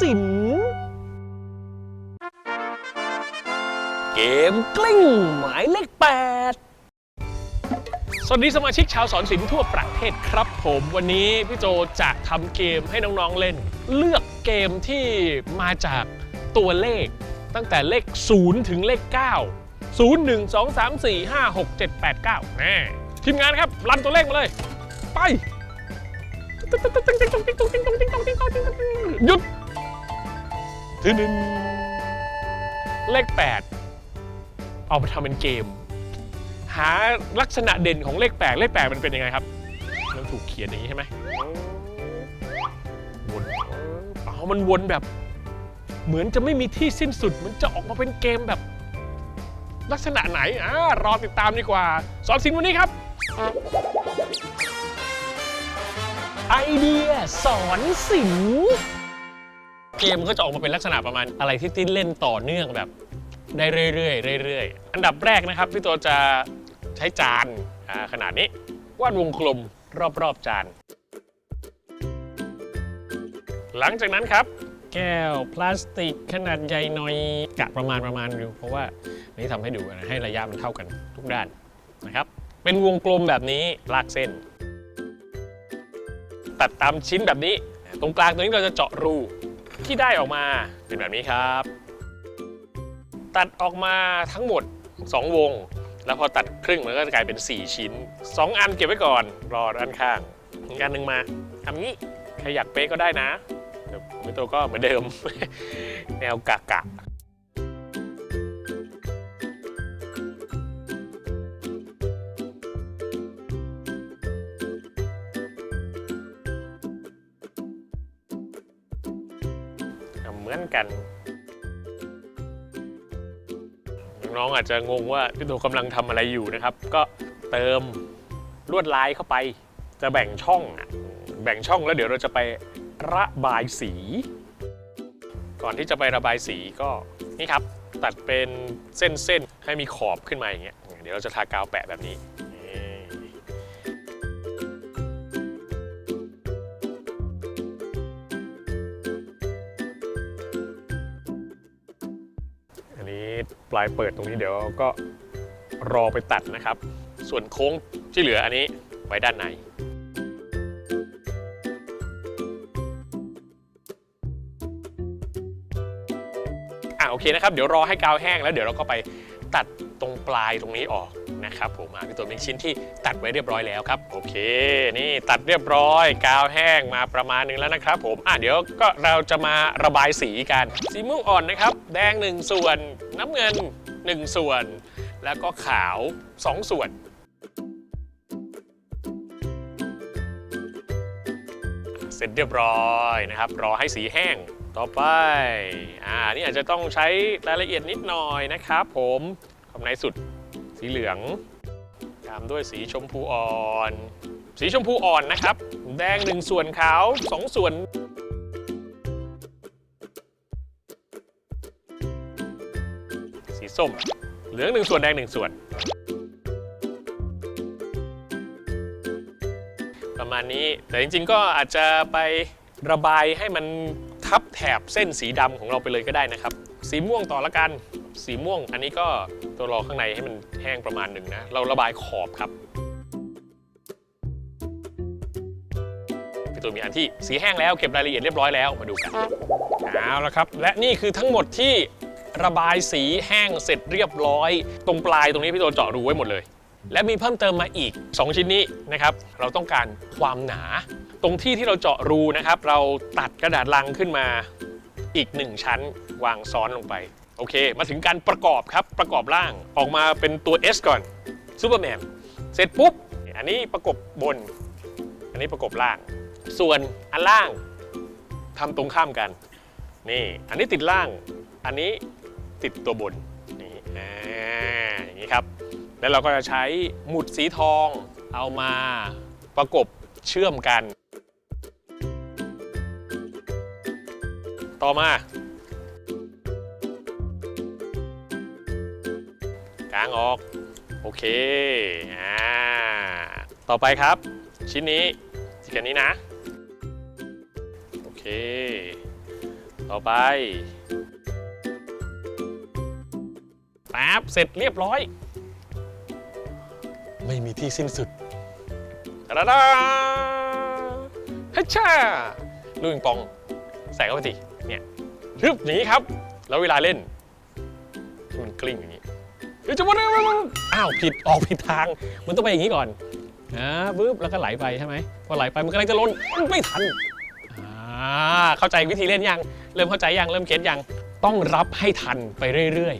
ศิลป์เกมกลิ้งหมายเลขแปดสวัสดีสมาชิกชาวสอนศิลป์ทั่วประเทศครับผมวันนี้พี่โจจะทำเกมให้น้องๆเล่น เลือกเกมที่มาจากตัวเลข ตั้งแต่เลข 0 ถึงเลข 9 0 1 2 3 4 5 6 7 8 9แน่ทีมงานครับ รันตัวเลขมาเลย ไป หยุด ทึนึนเลข 8 เอาไปทำเป็นเกม หาลักษณะเด่นของเลข 8 เลข 8 มันเป็นยังไงครับมันถูกเขียนอย่างนี้ใช่ไหมวนเอามันวนแบบ เหมือนจะไม่มีที่สิ้นสุด มันจะออกมาเป็นเกมแบบ ลักษณะไหนอ่ารอติดตามดีกว่า สอนสินวันนี้ครับ ไอเดียสอนศิลป์ เกมก็จะออกมาเป็นลักษณะประมาณอะไรที่ติ้นเล่นต่อเนื่องแบบได้เรื่อยๆเรื่อยๆ อันดับแรกนะครับพี่ตัวจะใช้จานขนาดนี้วาดวงกลมรอบๆจาน หลังจากนั้นครับ แก้วพลาสติกขนาดใหญ่หน่อยกะประมาณประมาณดูเพราะว่านนี่ทำให้ดูนะให้ระยะมันเท่ากันทุกด้านนะครับ เป็นวงกลมแบบนี้ลากเส้น ตัดตามชิ้นแบบนี้ ตรงกลางตรงนี้เราจะเจาะรู ที่ได้ออกมาเป็นแบบนี้ครับ ตัดออกมาทั้งหมด 2 วง แล้วพอตัดครึ่งมันก็จะกลายเป็น 4 ชิ้น 2 อันเก็บไว้ก่อนรอด้านข้างอีกอันหนึ่งมาทำงี้ใครอยากเป๊ะก็ได้นะเดี๋ยวตัวก็เหมือนเดิม แนวกะกะ มือนกัน น้องๆอาจจะงงว่าพี่ตัวกำลังทำอะไรอยู่นะครับ ก็เติมลวดลายเข้าไป จะแบ่งช่องแบ่งช่องแล้วเดี๋ยวเราจะไประบายสี ก่อนที่จะไประบายสีก็นี่ครับ ตัดเป็นเส้นๆให้มีขอบขึ้นมาอย่างเงี้ยเดี๋ยวเราจะทากาวแปะแบบนี้ ปลายเปิดตรงนี้เดี๋ยวก็รอไปตัดนะครับ ส่วนโค้งที่เหลืออันนี้ไว้ด้านในอะโอเคนะครับ เดี๋ยวรอให้กาวแห้งแล้วเดี๋ยวเราก็ไปตัดตรงปลายตรงนี้ออก นะครับผมอะพี่ตัวมีชิ้นที่ตัดไว้เรียบร้อยแล้วครับโอเค นี่ตัดเรียบร้อย กาวแห้งมาประมาณหนึงแล้วนะครับ ผมอะเดี๋ยวก็เราจะมาระบายสีกันสีม่วงอ่อนนะครับ แดง 1 ส่วน น้ำเงิน 1 ส่วน แล้วก็ขาว 2 ส่วนเสร็จเรียบร้อยนะครับ รอให้สีแห้งต่อไป อ่า นี่อาจจะต้องใช้รายละเอียดนิดหน่อยนะครับผมขอบในสุด สีเหลือง ตามด้วยสีชมพูอ่อน สีชมพูอ่อนนะครับ แดง1ส่วนขาว2ส่วนสีส้ม เหลือง1ส่วนแดง1ส่วน ประมาณนี้แต่จริงๆก็อาจจะไประบายให้มันทับแถบเส้นสีดำของเราไปเลยก็ได้นะครับ สีม่วงต่อละกัน สีม่วงอันนี้ก็ ตัวรอข้างในให้มันแห้งประมาณหนึ่งนะ เราระบายขอบครับพี่ตัวมีอันที่สีแห้งแล้วเก็บรายละเอียดเรียบร้อยแล้วมาดูกันเอาละครับ และนี่คือทั้งหมดที่ระบายสีแห้งเสร็จเรียบร้อย ตรงปลายตรงนี้พี่ตัวเจาะรูไว้หมดเลย และมีเพิ่มเติมมาอีก 2 ชิ้นนี้นะครับเราต้องการความหนา ตรงที่ที่เราเจาะรูนะครับ เราตัดกระดาษลังขึ้นมาอีก 1 ชั้นวางซ้อนลงไป โอเค มาถึงการประกอบครับประกอบร่างออกมาเป็นตัว S ก่อนซูเปอร์แมนเสร็จปุ๊บ อันนี้ประกบบน อันนี้ประกบล่าง ส่วนอันล่างทำตรงข้ามกัน นี่ อันนี้ติดล่าง อันนี้ติดตัวบน นี่อ่าอย่างนี้ครับ แล้วเราก็จะใช้หมุดสีทองเอามาประกบเชื่อมกัน ต่อมา ออก โอเค อ่า ต่อไปครับ ชิ้นนี้ชิ้นนี้นะ โอเค ต่อไปแป๊บเสร็จเรียบร้อย ไม่มีที่สิ้นสุดตะดาดาฮัชชาลูกปิงปอง ใส่เข้าไปสิเนี่ยทึบอย่างนี้ครับ แล้วเวลาเล่นให้มันกลิ้งอย่างนี้ เฮ้ยวจะมาอ้าวผิดออกผิดทาง มันต้องไปอย่างนี้ก่อนอ่าปึ๊บแล้วก็ไหลไปใช่ไหมพอไหลไปมันกำลังจะล้นไม่ทันอ่าเข้าใจวิธีเล่นยัง เริ่มเข้าใจยังเริ่มเก็ตยังต้องรับให้ทันไปเรื่อย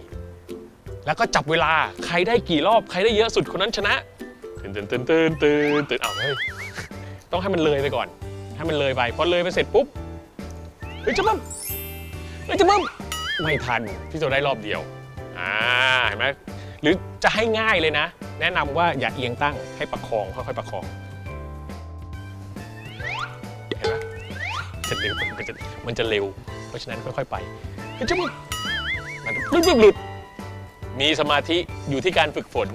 ๆ แล้วก็จับเวลาใครได้กี่รอบใครได้เยอะสุดคนนั้นชนะตื่นตื่นตื่นตื่นตื่นตื่นอ้าเฮ้ยต้องให้มันเลยไปก่อน ให้มันเลยไปพอเลยไปเสร็จปุ๊บเฮ้ยจะมั่มเฮ้ยจะมั่มไม่ทันพี่โจได้รอบเดียวอ่าเห็นไหม หรือจะให้ง่ายเลยนะ แนะนำว่าอย่าเอียงตั้งให้ประคองค่อยๆประคองเห็นไหมจะเร็วมันจะมันจะเร็ว เพราะฉะนั้นค่อย ๆ ไปเฮ้ยจะมันหลุดหลุดหลุดมีสมาธิอยู่ที่การฝึกฝน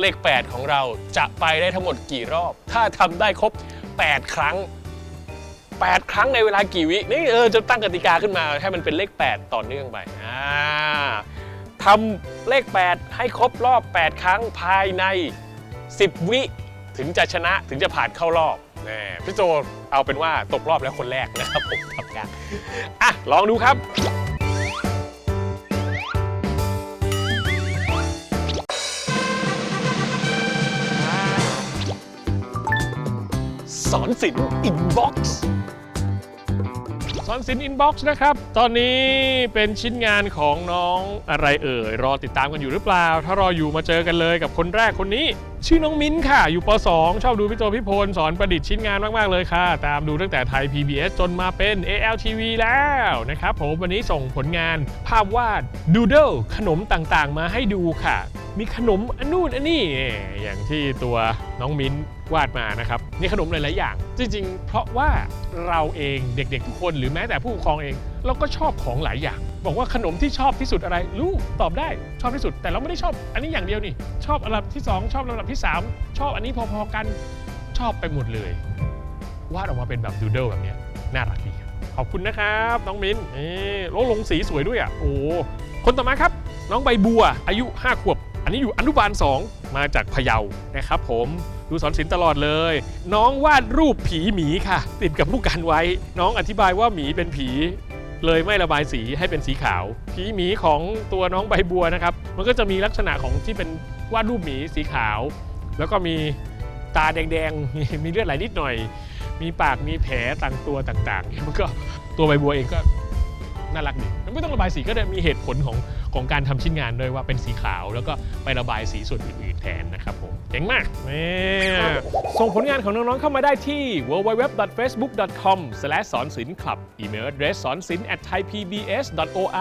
เลข 8 ของเราจะไปได้ทั้งหมดกี่รอบ ถ้าทำได้ครบ 8 ครั้ง 8 ครั้งในเวลากี่วินี่เออจะตั้งกติกาขึ้นมาให้มันเป็นเลข 8 ต่อเนื่องไปอ่า ทำเลข 8 ให้ครบรอบ 8 ครั้งภายใน 10 วิถึงจะชนะถึงจะผ่านเข้ารอบน่พี่โจเอาเป็นว่าตกรอบแล้วคนแรกนะครับผมทำการอะ ลองดูครับสอนศิลป์อินบ็อกซ์ สอนศิลป์อินบ็อกซ์นะครับ ตอนนี้เป็นชิ้นงานของน้องอะไรเอ่ย รอติดตามกันอยู่หรือเปล่า ถ้ารออยู่มาเจอกันเลยกับคนแรกคนนี้ ชื่อน้องมิ้นค่ะ อยู่ป .2 ชอบดูพี่โจพี่พล สอนประดิษฐ์ชิ้นงานมากๆเลยค่ะ ตามดูตั้งแต่ไทย PBS จนมาเป็น ALTV แล้วนะครับผมวันนี้ส่งผลงานภาพวาดดูเดิลขนมต่างๆ มาให้ดูค่ะ มีขนมอันนู่นอันนี่อย่างที่ตัว น้องมิ้นวาดมานะครับมีขนมหลาย ๆ อย่าง จริง ๆ เพราะว่าเราเองเด็ก ๆ ทุกคนหรือแม้แต่ผู้ปกครองเอง เราก็ชอบของหลายอย่าง บอกว่าขนมที่ชอบที่สุดอะไรลูกตอบได้ชอบที่สุด แต่เราไม่ได้ชอบ อันนี้อย่างเดียวนี่ ชอบอันดับที่ 2 ชอบอันดับที่ 3 ชอบอันนี้พอ ๆ กันชอบไปหมดเลยวาดออกมาเป็นแบบดูเดิลแบบนี้น่ารักดีขอบคุณนะครับน้องมิ้นนี่ลลงสีสวยด้วยอะโอ้คนต่อมาครับ น้องใบบัวอายุ 5 ขวบ อันนี้อยู่อนุบาล 2 มาจากพะเยานะครับผมดูสอนศิลป์ตลอดเลย น้องวาดรูปผีหมีค่ะ ติดกับผู้กันไว้ น้องอธิบายว่าหมีเป็นผีเลยไม่ระบายสีให้เป็นสีขาว ผีหมีของตัวน้องใบบัวนะครับ มันก็จะมีลักษณะของที่เป็นวาดรูปหมีสีขาว แล้วก็มีตาแดงๆ มีเลือดไหลนิดหน่อย มีปากมีแผลต่างตัวต่างๆ มันก็ตัวใบบัวเองก็น่ารักดีมันไม่ต้องระบายสีก็ได้มีเหตุผลของ ของการทำชิ้นงานด้วยว่าเป็นสีขาว แล้วก็ไประบายสีส่วนอื่นๆแทนนะครับผมเจ๋งมากส่งผลงานของน้องๆเข้ามาได้ที่ www.facebook.com สอนศิลป์คลับอีเมล address สอนศิลป์ at thaipbs.or.th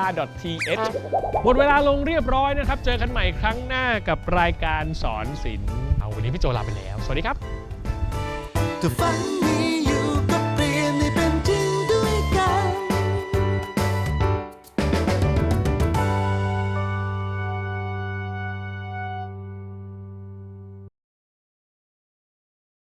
หมดเวลาลงเรียบร้อยนะครับ เจอกันใหม่ครั้งหน้ากับรายการสอนศิลป์เอาวันนี้พี่โจลาไปแล้ว สวัสดีครับถ้าฝันมี